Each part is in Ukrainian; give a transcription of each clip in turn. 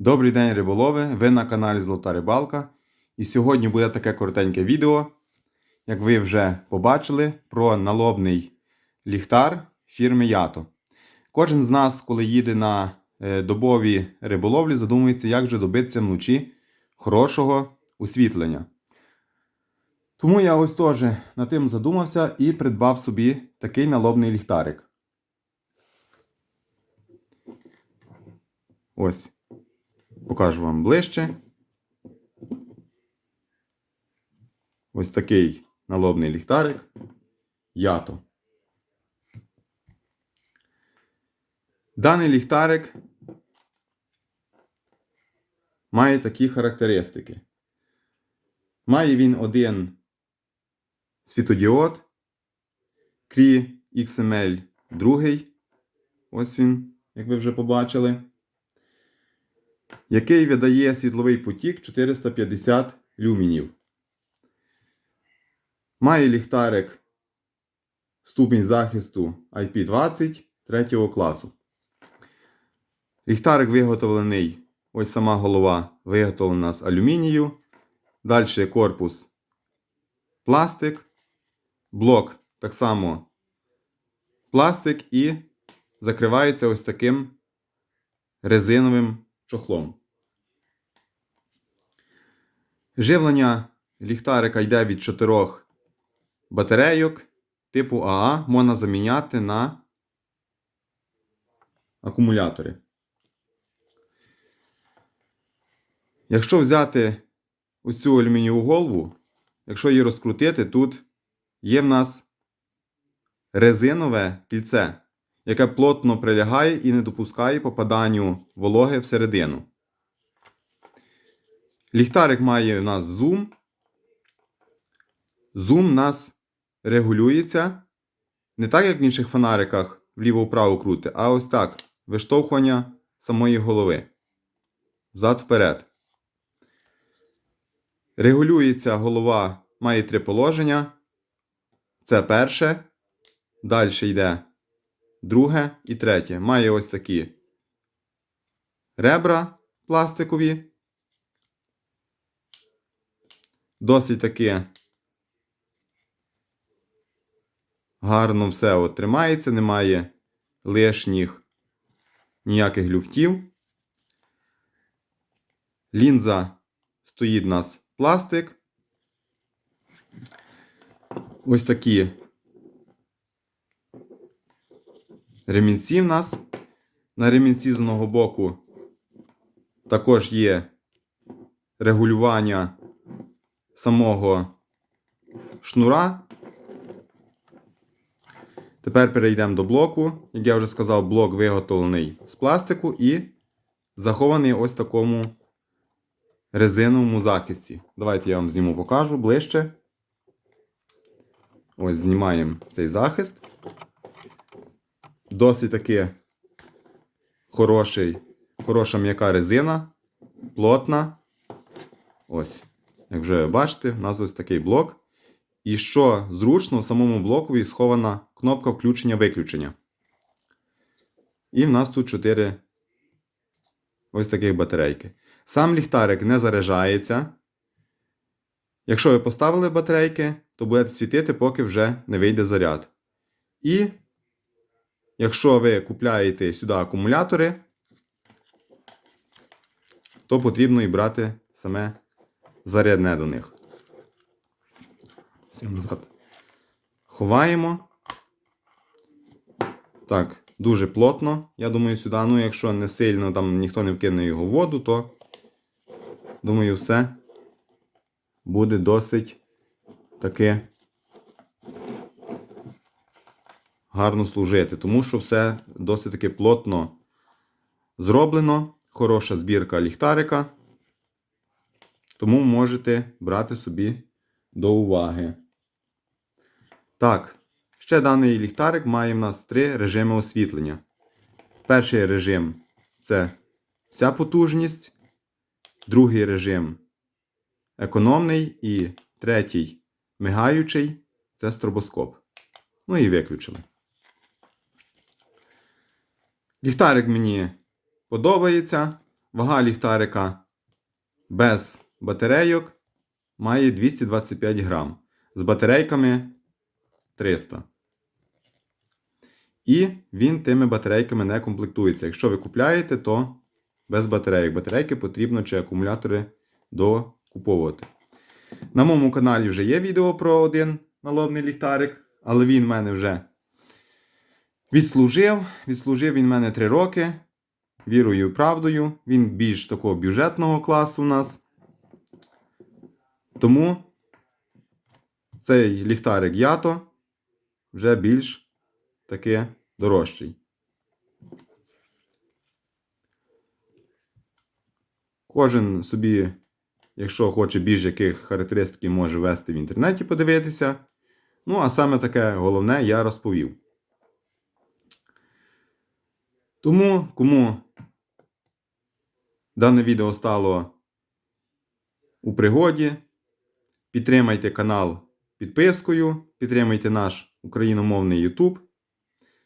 Добрий день, риболови! Ви на каналі Золота Рибалка. І сьогодні буде таке коротеньке відео, як ви вже побачили, про налобний ліхтар фірми Ято. Кожен з нас, коли їде на е, добові риболовлі, задумується, як же добитися вночі хорошого освітлення. Тому я ось теж над тим задумався і придбав собі такий налобний ліхтарик. Ось. Покажу вам ближче. Ось такий налобний ліхтарик. Ято. Даний ліхтарик має такі характеристики. Має він один світодіод Cree XML 2. Ось він, як ви вже побачили який видає світловий потік 450 люмінів. Має ліхтарик ступінь захисту IP20 3 класу. Ліхтарик виготовлений, ось сама голова виготовлена з алюмінію. Далі корпус пластик. Блок так само пластик і закривається ось таким резиновим чохлом. Живлення ліхтарика йде від чотирьох батарейок типу АА можна заміняти на акумулятори. Якщо взяти ось цю алюмінієву голову, якщо її розкрутити, тут є в нас резинове кільце яке плотно прилягає і не допускає попаданню вологи всередину. Ліхтарик має у нас зум. Зум у нас регулюється не так, як в інших фонариках вліво-вправо крути, а ось так виштовхування самої голови. Взад вперед. Регулюється голова, має три положення. Це перше. Далі йде друге і третє. Має ось такі ребра пластикові. Досить таки гарно все тримається, немає лишніх ніяких люфтів. Лінза стоїть у нас пластик. Ось такі ремінці в нас. На ремінці з одного боку також є регулювання самого шнура. Тепер перейдемо до блоку. Як я вже сказав, блок виготовлений з пластику і захований ось такому резиновому захисті. Давайте я вам зніму покажу ближче. Ось знімаємо цей захист досить таки хороший, хороша м'яка резина, плотна. Ось, як вже бачите, у нас ось такий блок. І що зручно, в самому блокові схована кнопка включення-виключення. І в нас тут 4 ось таких батарейки. Сам ліхтарик не заряджається. Якщо ви поставили батарейки, то будете світити, поки вже не вийде заряд. І Якщо ви купляєте сюди акумулятори, то потрібно і брати саме зарядне до них. Ховаємо. Так, дуже плотно. Я думаю, сюди, ну, якщо не сильно там ніхто не вкине його в воду, то думаю, все буде досить таки гарно служити, тому що все досить таки плотно зроблено. Хороша збірка ліхтарика. Тому можете брати собі до уваги. Так, ще даний ліхтарик має в нас три режими освітлення. Перший режим це вся потужність. Другий режим економний. І третій мигаючий це стробоскоп. Ну і виключили. Ліхтарик мені подобається. вага ліхтарика без батарейок має 225 грам. З батарейками 300. І він тими батарейками не комплектується. Якщо ви купляєте, то без батарейок. Батарейки потрібно чи акумулятори докуповувати. На моєму каналі вже є відео про один налобний ліхтарик, але він в мене вже відслужив. Відслужив він мене 3 роки. Вірою і правдою. Він більш такого бюджетного класу у нас. Тому цей ліхтарик Ято вже більш таки дорожчий. Кожен собі, якщо хоче більш яких характеристик, може ввести в інтернеті, подивитися. Ну, а саме таке головне я розповів. Тому, кому дане відео стало у пригоді, підтримайте канал підпискою, підтримайте наш україномовний YouTube,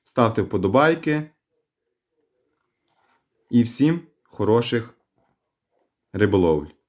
ставте вподобайки і всім хороших риболовль.